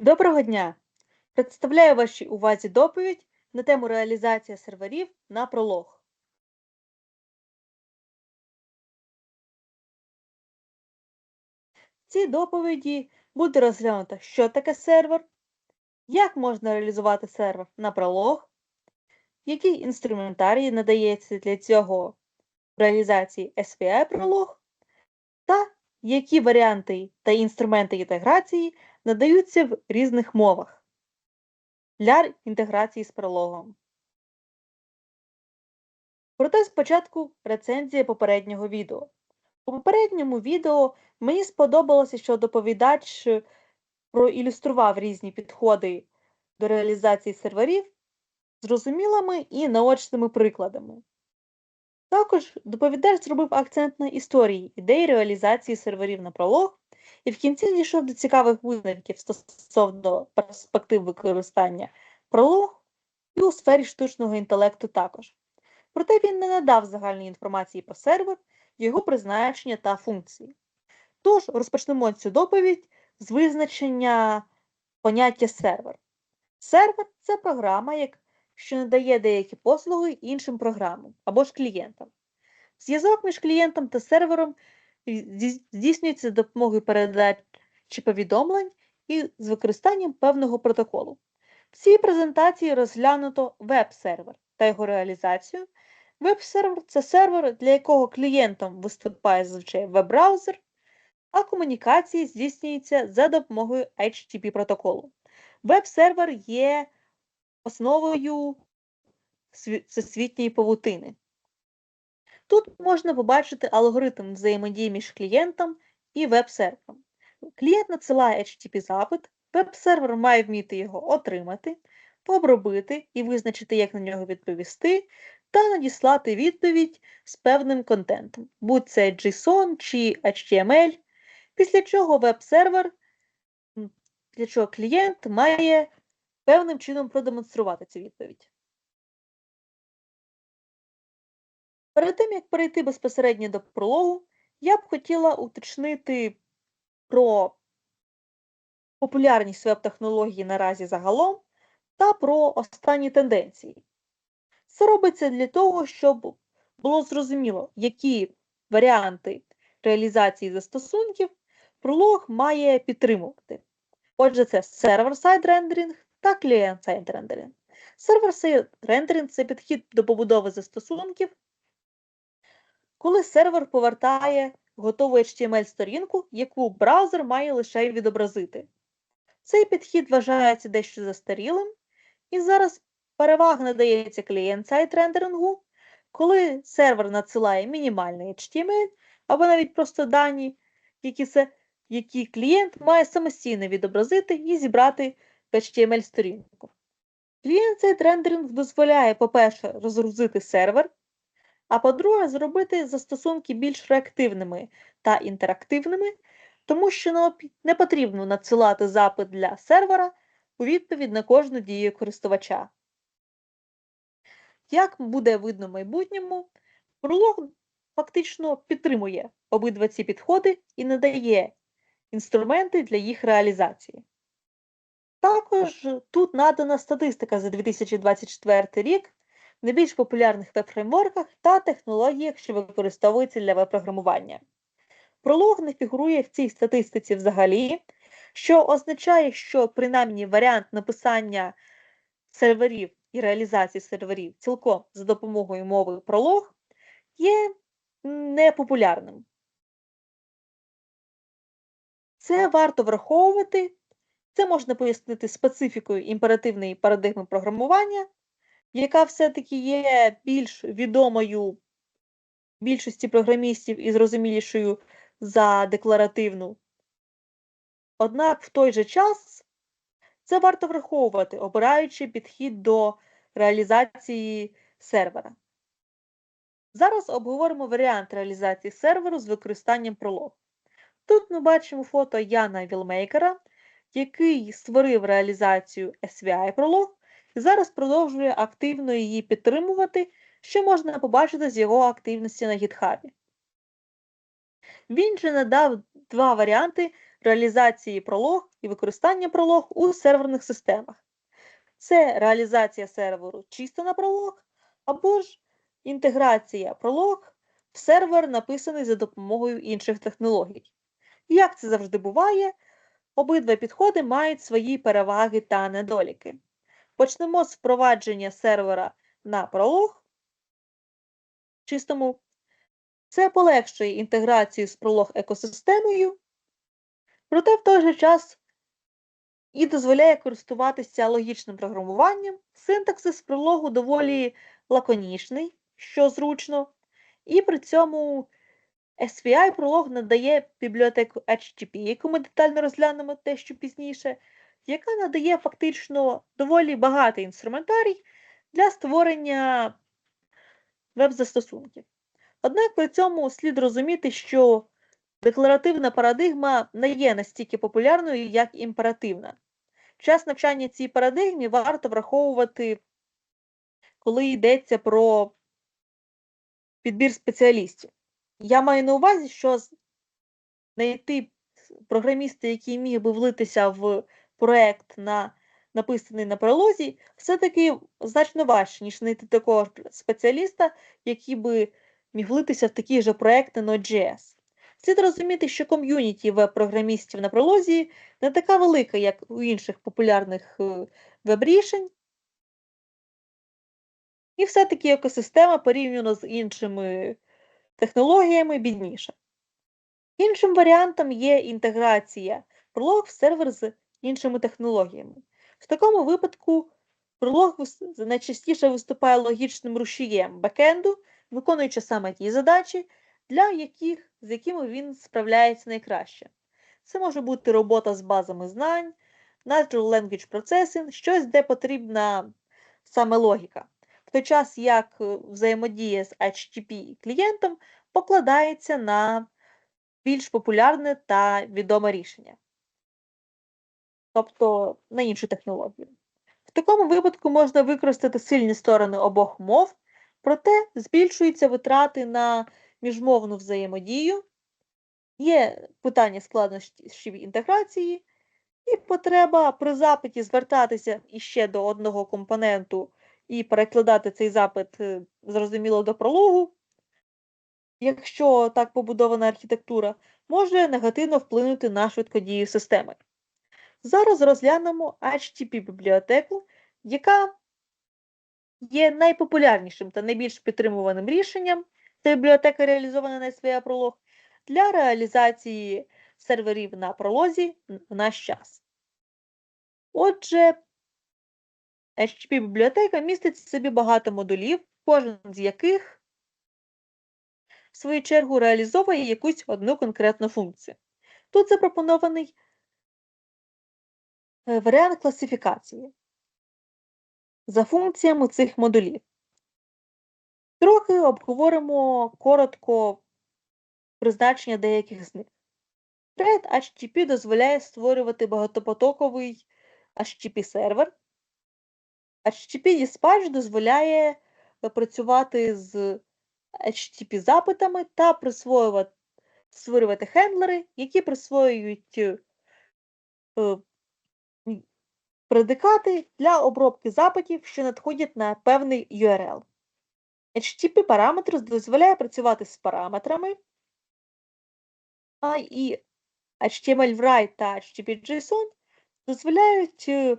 Доброго дня! Представляю вашій увазі доповідь на тему реалізація серверів на пролог. В цій доповіді буде розглянуто, що таке сервер, як можна реалізувати сервер на пролог, який інструментарій надається для цього реалізації SPI пролог, та які варіанти та інструменти інтеграції надаються в різних мовах для інтеграції з прологом. Проте спочатку рецензія попереднього відео. У попередньому відео мені сподобалося, що доповідач е, проілюстрував різні підходи до реалізації серверів зрозумілими і наочними прикладами. Також доповідач зробив акцент на історії ідеї реалізації серверів на пролог і в кінці дійшов до цікавих висновків стосовно перспектив використання пролог і у сфері штучного інтелекту також. Проте він не надав загальної інформації про сервер, його призначення та функції. Тож розпочнемо цю доповідь з визначення поняття сервер. Сервер це програма, як що надає деякі послуги іншим програмам або ж клієнтам. Зв'язок між клієнтом та сервером здійснюється за допомогою передачі повідомлень і з використанням певного протоколу. В цій презентації розглянуто веб-сервер та його реалізацію. Веб-сервер це сервер, для якого клієнтом виступає зазвичай веб-браузер, а комунікації здійснюються за допомогою HTTP протоколу. Веб-сервер є основою всесвітньої павутини. Тут можна побачити алгоритм взаємодії між клієнтом і веб-сервером. Клієнт надсилає HTTP запит, веб-сервер має вміти його отримати, обробити і визначити, як на нього відповісти, та надіслати відповідь з певним контентом, будь це JSON чи HTML, після чого веб-сервер, для чого клієнт має певним чином продемонструвати цю відповідь. Перед тим, як перейти безпосередньо до прологу, я б хотіла уточнити про популярність веб-технологій наразі загалом та про останні тенденції. Це робиться для того, щоб було зрозуміло, які варіанти реалізації застосунків пролог має підтримувати. Отже, це сервер-сайд рендеринг та клієнт-сайд рендеринг. Сервер-сайд рендеринг це підхід до побудови застосунків, коли сервер повертає готову HTML-сторінку, яку браузер має лише відобразити. Цей підхід вважається дещо застарілим, і зараз перевага надається клієнт-сайт рендерингу, коли сервер надсилає мінімальний HTML або навіть просто дані, які які клієнт має самостійно відобразити і зібрати в HTML-сторінку. Клієнт-сайт рендеринг дозволяє, по-перше, розгрузити сервер, а по-друге, зробити застосунки більш реактивними та інтерактивними, тому що не потрібно надсилати запит для сервера у відповідь на кожну дію користувача. Як буде видно в майбутньому, пролог фактично підтримує обидва ці підходи і надає інструменти для їх реалізації. Також тут надана статистика за 2024 рік в найбільш популярних веб-фреймворках та технологіях, що використовуються для веб-програмування. Пролог не фігурує в цій статистиці взагалі, що означає, що принаймні варіант написання серверів і реалізації серверів цілком за допомогою мови пролог є непопулярним. Це варто враховувати, це можна пояснити специфікою імперативної парадигми програмування, яка все-таки є більш відомою більшості програмістів і зрозумілішою за декларативну. Однак в той же час це варто враховувати, обираючи підхід до реалізації сервера. Зараз обговоримо варіант реалізації серверу з використанням пролог. Тут ми бачимо фото Яна Вілмейкера, який створив реалізацію SVI пролог і зараз продовжує активно її підтримувати, що можна побачити з його активності на гітхабі. Він же надав два варіанти реалізації пролог і використання пролог у серверних системах. Це реалізація серверу чисто на пролог, або ж інтеграція пролог в сервер, написаний за допомогою інших технологій. Як це завжди буває, обидва підходи мають свої переваги та недоліки. Почнемо з впровадження сервера на пролог. Чистому. Це полегшує інтеграцію з пролог екосистемою, проте в той же час і дозволяє користуватися логічним програмуванням. Синтаксис прологу доволі лаконічний, що зручно, і при цьому SVI пролог надає бібліотеку HTTP, яку ми детально розглянемо дещо пізніше, яка надає фактично доволі багатий інструментарій для створення веб-застосунків. Однак при цьому слід розуміти, що декларативна парадигма не є настільки популярною, як імперативна. Час навчання цій парадигмі варто враховувати, коли йдеться про підбір спеціалістів. Я маю на увазі, що знайти програміста, який міг би влитися в проект, на, написаний на пролозі, все-таки значно важче, ніж знайти такого спеціаліста, який би міг влитися в такі ж проекти Node.js. Слід розуміти, що ком'юніті веб-програмістів на пролозі не така велика, як у інших популярних е, веб-рішень. І все-таки екосистема порівняно з іншими технологіями бідніша. Іншим варіантом є інтеграція пролог в сервер з іншими технологіями. В такому випадку пролог найчастіше виступає логічним рушієм бекенду, виконуючи саме ті задачі, для яких, з якими він справляється найкраще. Це може бути робота з базами знань, Natural Language Processing, щось, де потрібна саме логіка. В той час, як взаємодія з HTTP клієнтом покладається на більш популярне та відоме рішення, тобто на іншу технологію. В такому випадку можна використати сильні сторони обох мов, проте збільшуються витрати на міжмовну взаємодію, є питання складнощів інтеграції, і потреба при запиті звертатися іще до одного компоненту і перекладати цей запит е, зрозуміло до прологу, якщо так побудована архітектура, може негативно вплинути на швидкодію системи. Зараз розглянемо HTTP бібліотеку, яка є найпопулярнішим та найбільш підтримуваним рішенням. Це бібліотека реалізована на SVA пролог для реалізації серверів на пролозі в наш час. Отже, HTTP бібліотека містить в собі багато модулів, кожен з яких, в свою чергу, реалізовує якусь одну конкретну функцію. Тут запропонований е, варіант класифікації за функціями цих модулів. Трохи обговоримо коротко призначення деяких з них. Thread HTTP дозволяє створювати багатопотоковий HTTP сервер. HTTP Dispatch дозволяє працювати з HTTP запитами та присвоювати створювати хендлери, які присвоюють е, предикати для обробки запитів, що надходять на певний URL. HTTP параметр дозволяє працювати з параметрами, а і HTML write та HTTP JSON дозволяють е,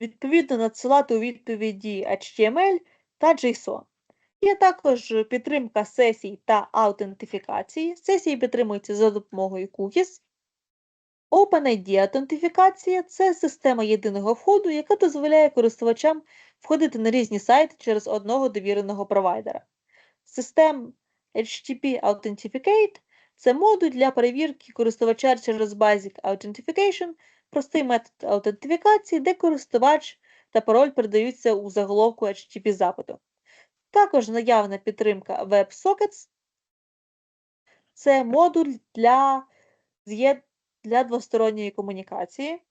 відповідно надсилати у відповіді HTML та JSON. Є також підтримка сесій та аутентифікації. Сесії підтримуються за допомогою cookies. OpenID аутентифікація це система єдиного входу, яка дозволяє користувачам входити на різні сайти через одного довіреного провайдера. Систем HTTP Authenticate це модуль для перевірки користувача через Basic Authentication, простий метод аутентифікації, де користувач та пароль передаються у заголовку HTTP запиту. Також наявна підтримка WebSockets. Це модуль для для двосторонньої комунікації,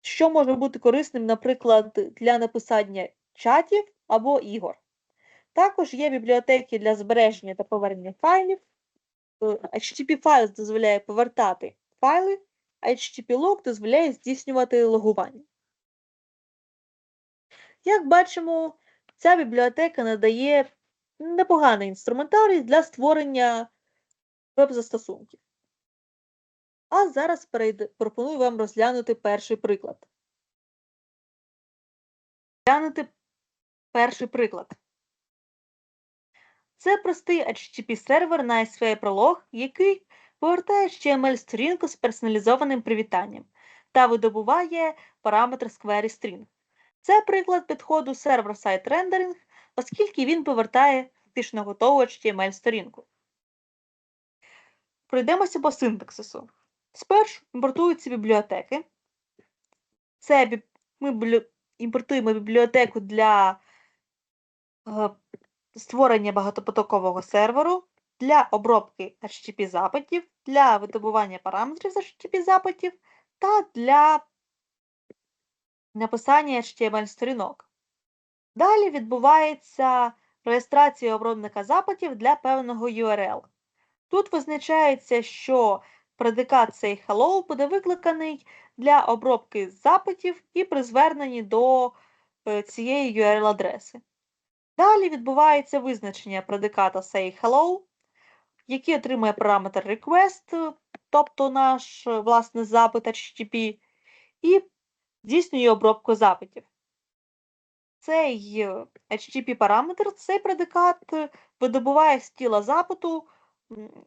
що може бути корисним, наприклад, для написання чатів або ігор. Також є бібліотеки для збереження та повернення файлів. HTTP файл дозволяє повертати файли HTTP-лог дозволяє здійснювати логування. Як бачимо, ця бібліотека надає непоганий інструментарій для створення веб-застосунків. А зараз перейд... пропоную вам розглянути перший приклад. Розглянути перший приклад. Це простий HTTP-сервер на SV Prolog, який повертає HTML-сторінку з персоналізованим привітанням та видобуває параметр query string. Це приклад підходу server-side rendering, оскільки він повертає фактично готову HTML-сторінку. Пройдемося по синтаксису. Спершу імпортуються бібліотеки. Це бі... ми біблі... імпортуємо бібліотеку для е, створення багатопотокового серверу, для обробки HTTP запитів, для видобування параметрів з HTTP запитів та для написання HTML-сторінок. Далі відбувається реєстрація обробника запитів для певного URL. Тут визначається, що предикат цей hello буде викликаний для обробки запитів і при зверненні до е, цієї URL-адреси. Далі відбувається визначення предиката say hello, який отримує параметр request, тобто наш е, власне запит HTTP, і здійснює обробку запитів. Цей е, HTTP параметр, цей предикат е, видобуває з тіла запиту,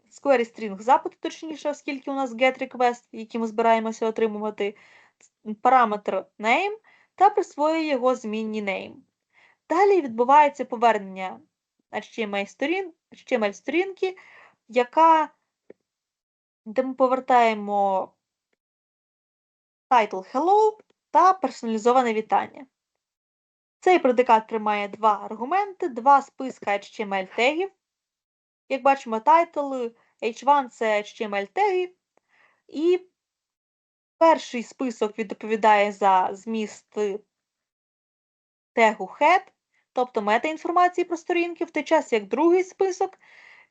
з query string запиту, точніше, оскільки у нас get request, який ми збираємося отримувати, параметр name та присвоює його змінні name. Далі відбувається повернення HTML-сторін, HTML-сторінки, яка, де ми повертаємо title hello та персоналізоване вітання. Цей предикат приймає два аргументи, два списка HTML тегів. Як бачимо, title H1 це HTML теги, і перший список відповідає за зміст тегу head, тобто метаінформації про сторінки, в той час як другий список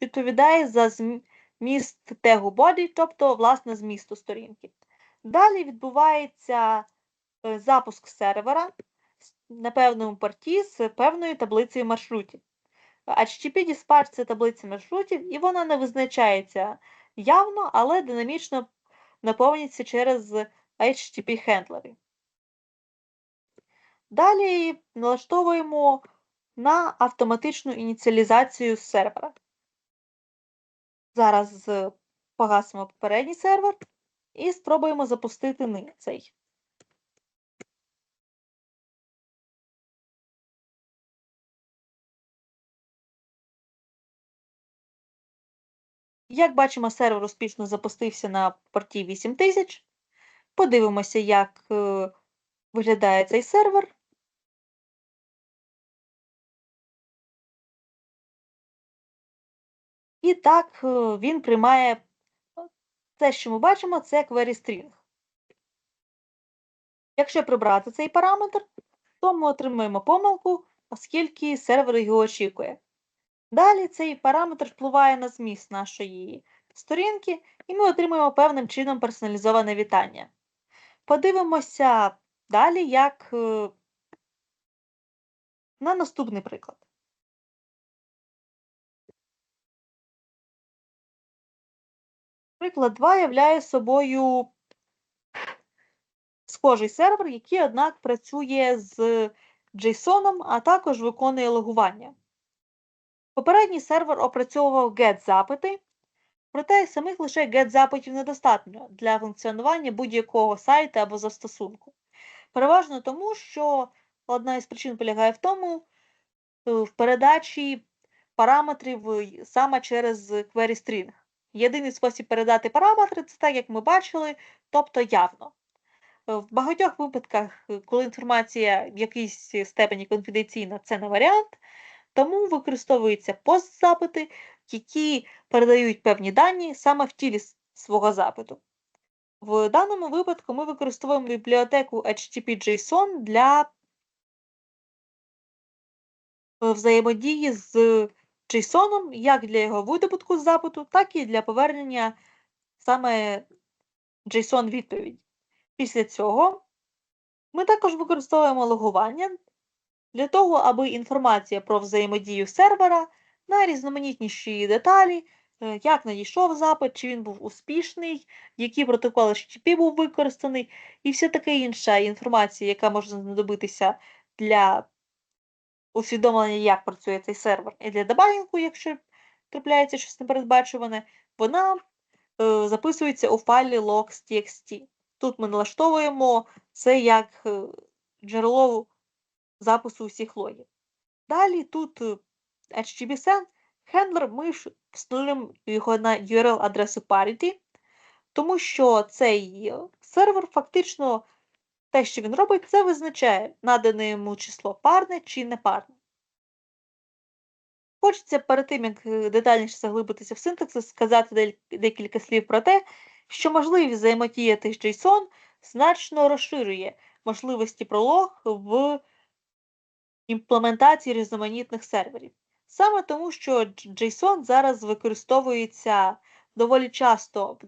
відповідає за зміст тегу body, тобто власне змісту сторінки. Далі відбувається е, запуск сервера на певному порті з певною таблицею маршрутів. HTTP Dispatch – це таблиця маршрутів, і вона не визначається явно, але динамічно наповнюється через HTTP-хендлери. Далі налаштовуємо на автоматичну ініціалізацію сервера. Зараз погасимо попередній сервер і спробуємо запустити цей. Як бачимо, сервер успішно запустився на порті 8000. Подивимося, як е, виглядає цей сервер. І так е, він приймає те, що ми бачимо, це query string. Якщо прибрати цей параметр, то ми отримаємо помилку, оскільки сервер його очікує. Далі цей параметр впливає на зміст нашої сторінки, і ми отримуємо певним чином персоналізоване вітання. Подивимося далі, як е, на наступний приклад. Приклад 2 являє собою схожий сервер, який, однак, працює з JSON, а також виконує логування. Попередній сервер опрацьовував GET-запити, проте самих лише GET-запитів недостатньо для функціонування будь-якого сайту або застосунку. Переважно тому, що одна із причин полягає в тому, е, в передачі параметрів е, саме через query string. Єдиний спосіб передати параметри це так, як ми бачили, тобто явно. В багатьох випадках, е, коли інформація в якійсь степені конфіденційна, це не варіант, тому використовуються постзапити, які передають певні дані саме в тілі свого запиту. В даному випадку ми використовуємо бібліотеку HTTP-JSON для е, взаємодії з JSON, як для його видобутку з запиту, так і для повернення саме JSON відповідь. Після цього ми також використовуємо логування для того, аби інформація про взаємодію сервера на різноманітніші деталі, е, як надійшов запит, чи він був успішний, які протоколи HTTP був використаний, і вся така інша інформація, яка може знадобитися для усвідомлення, як працює цей сервер, і для дебагінгу, якщо трапляється щось непередбачуване, вона е, записується у файлі logs.txt. Тут ми налаштовуємо це як е, джерело запису усіх логів. Далі тут е, HTTP хендлер ми ж встановлюємо його на URL-адресу parity, тому що цей е, сервер фактично те, що він робить, це визначає надане йому число парне чи непарне. Хочеться перед тим, як е, детальніше заглибитися в синтаксис, сказати декілька слів про те, що можливість взаємодіяти з JSON значно розширює можливості пролог в імплементації різноманітних серверів. Саме тому, що JSON зараз використовується доволі часто в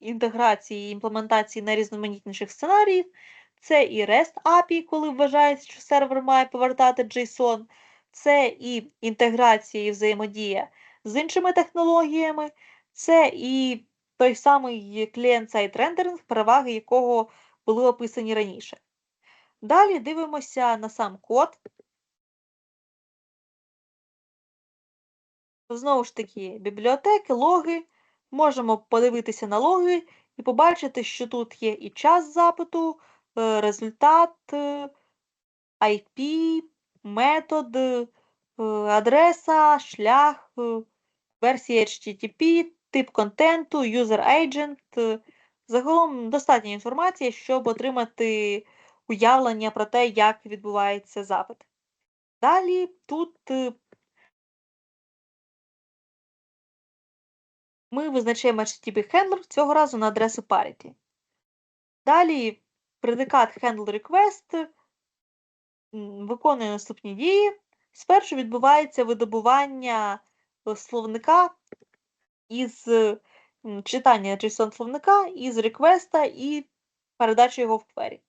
інтеграції і імплементації найрізноманітніших сценаріїв. Це і REST API, коли вважається, що сервер має повертати JSON, це і інтеграція і взаємодія з іншими технологіями, це і той самий клієнт-сайт рендеринг, переваги якого були описані раніше. Далі дивимося на сам код. Знову ж таки, бібліотеки, логи. Можемо подивитися на логи і побачити, що тут є і час запиту, результат, е, IP, метод, е, адреса, шлях, е, версія HTTP, тип контенту, user agent. Загалом достатньо інформації, щоб отримати уявлення про те, як відбувається запит. Далі тут ми визначаємо HTTP handler цього разу на адресу parity. Далі предикат handle request виконує наступні дії. Спершу відбувається видобування е, словника із читання JSON словника із реквеста і передача його в query.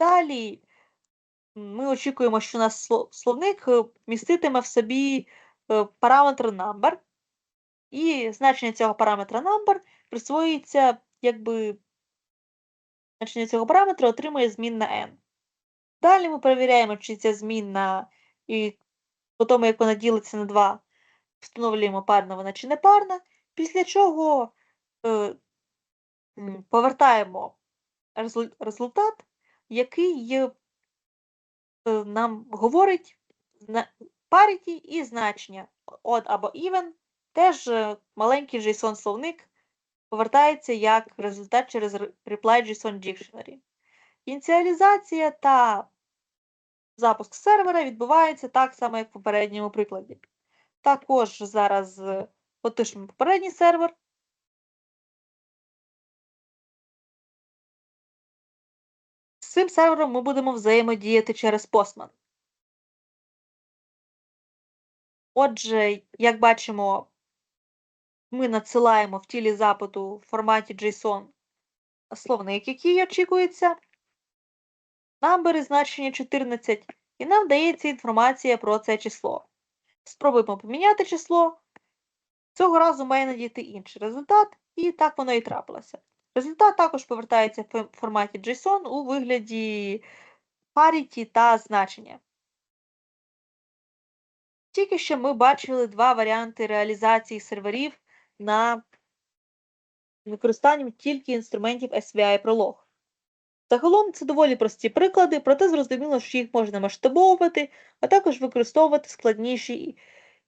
Далі ми очікуємо, що у нас словник е, міститиме в собі е, параметр number, і значення цього параметра number присвоюється, якби значення цього параметра отримує змінна n. Далі ми перевіряємо, чи ця змінна, і по тому, як вона ділиться на 2, встановлюємо парна вона чи не парна, після чого е, повертаємо результат, який е, нам говорить зна- parity і значення odd або even. Теж е, маленький JSON-словник повертається як результат через re- reply JSON Dictionary. Ініціалізація та запуск сервера відбувається так само, як в попередньому прикладі. Також зараз е, потишимо попередній сервер. З цим сервером ми будемо взаємодіяти через Postman. Отже, як бачимо, ми надсилаємо в тілі запиту в форматі JSON словник, який очікується, number і значення 14, і нам дається інформація про це число. Спробуємо поміняти число. Цього разу має надійти інший результат, і так воно і трапилося. Результат також повертається в форматі JSON у вигляді parity та значення. Тільки що ми бачили два варіанти реалізації серверів на використанням тільки інструментів SVI Prolog. Загалом це доволі прості приклади, проте зрозуміло, що їх можна масштабовувати, а також використовувати складніші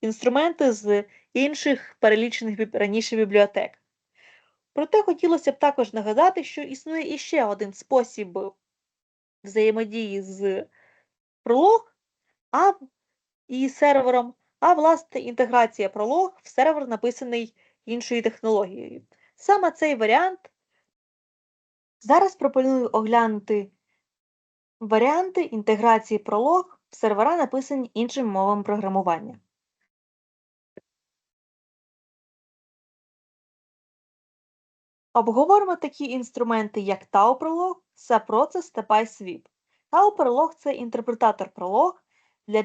інструменти з інших перелічених раніше бібліотек. Проте хотілося б також нагадати, що існує іще один спосіб взаємодії з Prolog а, і сервером, а власне інтеграція Prolog в сервер, написаний іншою технологією. Саме цей варіант Зараз пропоную оглянути варіанти інтеграції пролог в сервера, написані іншим мовами програмування. Обговоримо такі інструменти, як Tau-пролог, SAPRocess та PySweep. Tau-пролог – це інтерпретатор пролог для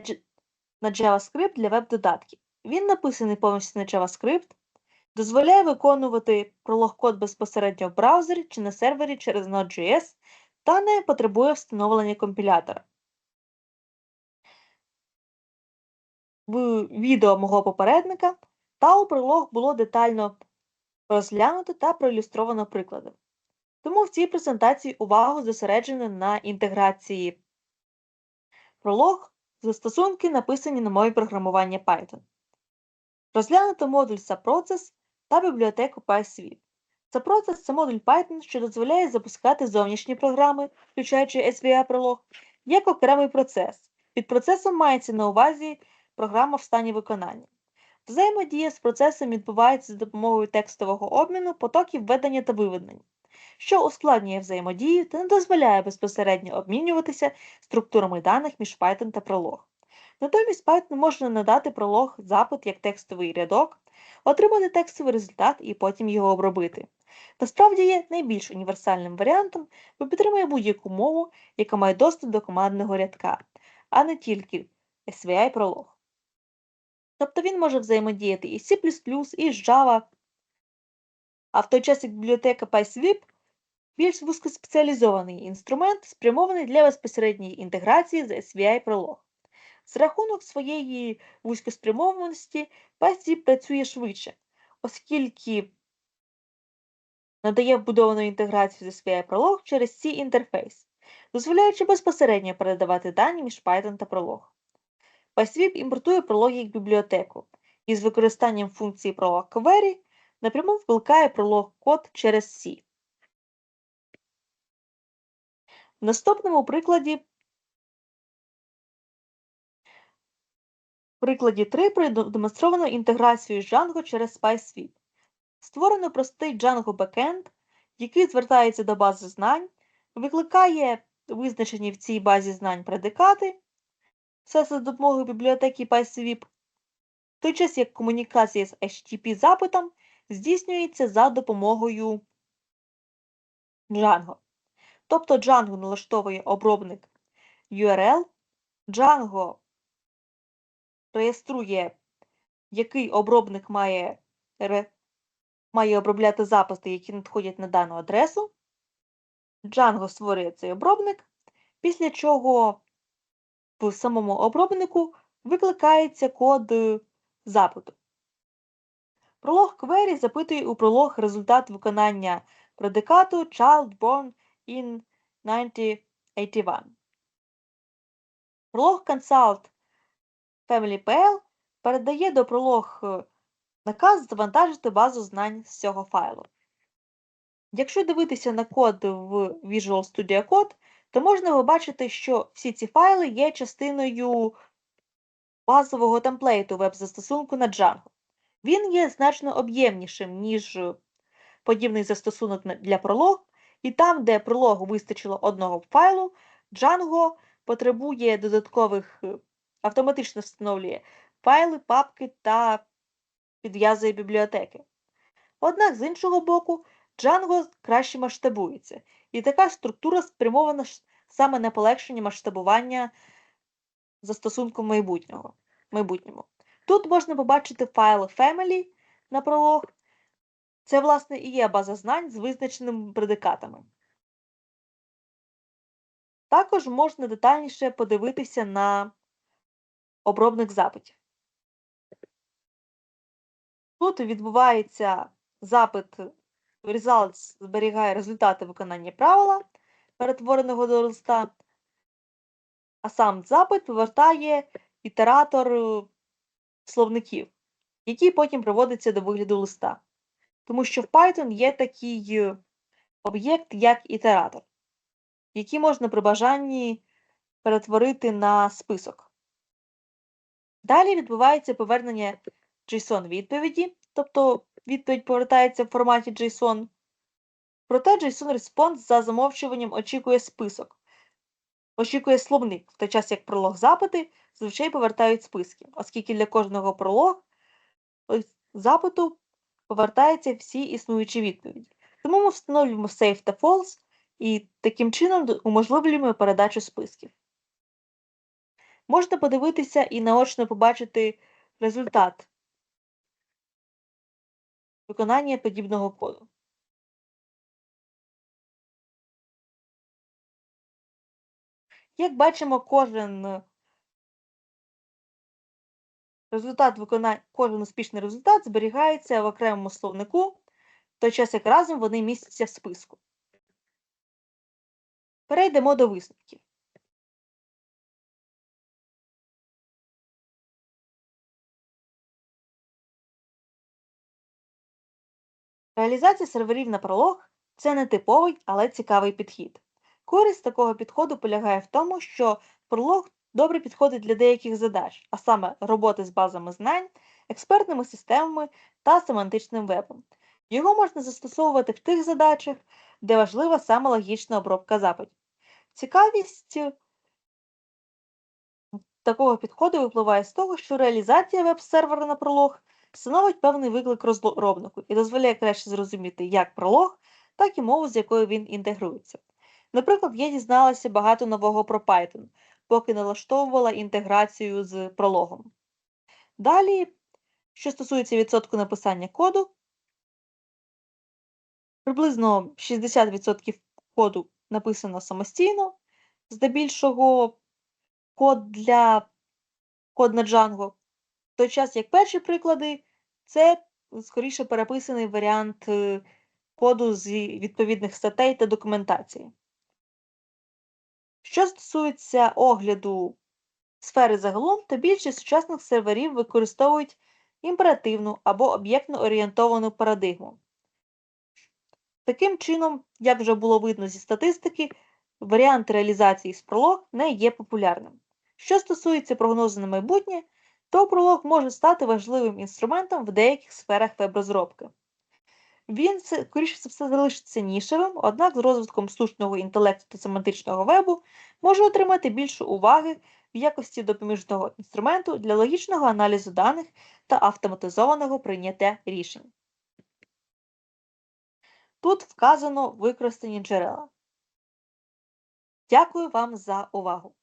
на JavaScript для веб-додатків. Він написаний повністю на JavaScript, дозволяє виконувати пролог код безпосередньо в браузері чи на сервері через Node.js та не потребує встановлення компілятора. В відео мого попередника Tau пролог було детально розглянуто та проілюстровано прикладом. Тому в цій презентації увагу зосереджено на інтеграції пролог застосунки, написані на мові програмування Python. Розглянуто модуль SAPRocess та бібліотеку PySweep. SAPRocess – це модуль Python, що дозволяє запускати зовнішні програми, включаючи SVA пролог, як окремий процес. Під процесом мається на увазі програма в стані виконання. Взаємодія з процесом відбувається за допомогою текстового обміну, потоків введення та виведення, що ускладнює взаємодію та не дозволяє безпосередньо обмінюватися структурами даних між Python та Prolog. Натомість Python може надати Prolog запит як текстовий рядок, отримати текстовий результат і потім його обробити. Насправді є найбільш універсальним варіантом, бо підтримує будь-яку мову, яка має доступ до командного рядка, а не тільки SVI Prolog. Тобто він може взаємодіяти і C++, і Java, а в той час як бібліотека PySweep більш вузькоспеціалізований інструмент, спрямований для безпосередньої інтеграції з SVI Prolog. З рахунок своєї вузькоспрямованості PySweep працює швидше, оскільки надає вбудовану інтеграцію з SVI Prolog через C інтерфейс, дозволяючи безпосередньо передавати дані між Python та Prolog. PySweep імпортує Prolog як бібліотеку і з використанням функції Prolog Query напряму впилкає Prolog код через C. В наступному прикладі прикладі 3 продемонстровано інтеграцію Django через PySweep. Створено простий Django Backend, який звертається до бази знань, викликає визначені в цій базі знань предикати, все за допомогою бібліотеки PySweep, в той час як комунікація з HTTP запитом здійснюється за допомогою Django. Тобто Django налаштовує обробник URL, Django реєструє, який обробник має, має обробляти запити, які надходять на дану адресу. Django створює цей обробник, після чого в самому обробнику викликається код запиту. Пролог query запитує у пролог результат виконання предикату child born in 1981. Пролог consult family.pl передає до пролог е, наказ завантажити базу знань з цього файлу. Якщо дивитися на код в Visual Studio Code, то можна побачити, що всі ці файли є частиною базового темплейту веб-застосунку на Django. Він є значно об'ємнішим, ніж подібний застосунок для Prolog, і там, де Prolog вистачило одного файлу, Django потребує додаткових, е, автоматично встановлює файли, папки та підв'язує бібліотеки. Однак, з іншого боку, Django краще масштабується, і така структура спрямована саме на полегшення масштабування застосунку майбутнього. майбутньому. Тут можна побачити файл family на пролог. Це, власне, і є база знань з визначеними предикатами. Також можна детальніше подивитися на обробник запитів. Тут відбувається запит results зберігає результати виконання правила, перетвореного до листа, а сам запит повертає ітератор е, словників, який потім приводиться до вигляду листа. Тому що в Python є такий е, об'єкт, як ітератор, який можна при бажанні перетворити на список. Далі відбувається повернення JSON відповіді, тобто відповідь повертається в форматі JSON. Проте JSON Response за замовчуванням очікує список, очікує словник, в той час як пролог запити зазвичай повертають списки, оскільки для кожного пролог запиту повертаються всі існуючі відповіді. Тому ми встановлюємо Save та False і таким чином уможливлюємо передачу списків. Можна подивитися і наочно побачити результат виконання подібного коду. Як бачимо, кожен результат виконання, кожен успішний результат зберігається в окремому словнику, в той час як разом вони містяться в списку. Перейдемо до висновків. Реалізація серверів на пролог це не типовий, але цікавий підхід. Користь такого підходу полягає в тому, що пролог добре підходить для деяких задач, а саме роботи з базами знань, експертними системами та семантичним вебом. Його можна застосовувати в тих задачах, де важлива саме логічна обробка запитів. Цікавість такого підходу випливає з того, що реалізація веб-сервера на пролог становить певний виклик розробнику і дозволяє краще зрозуміти як пролог, так і мову, з якою він інтегрується. Наприклад, я дізналася багато нового про Python, поки налаштовувала інтеграцію з прологом. Далі, що стосується відсотку написання коду, приблизно 60% коду написано самостійно, здебільшого код для код на Django, в той час як перші приклади це скоріше переписаний варіант е, коду з відповідних статей та документації. Що стосується огляду сфери загалом, то більшість сучасних серверів використовують імперативну або об'єктно орієнтовану парадигму. Таким чином, як вже було видно зі статистики, варіант реалізації з не є популярним. Що стосується прогнозу на майбутнє, то пролог може стати важливим інструментом в деяких сферах веб-розробки. Він, скоріше за все, залишиться нішевим, однак з розвитком штучного інтелекту та семантичного вебу може отримати більше уваги в якості допоміжного інструменту для логічного аналізу даних та автоматизованого прийняття рішень. Тут вказано використані джерела. Дякую вам за увагу!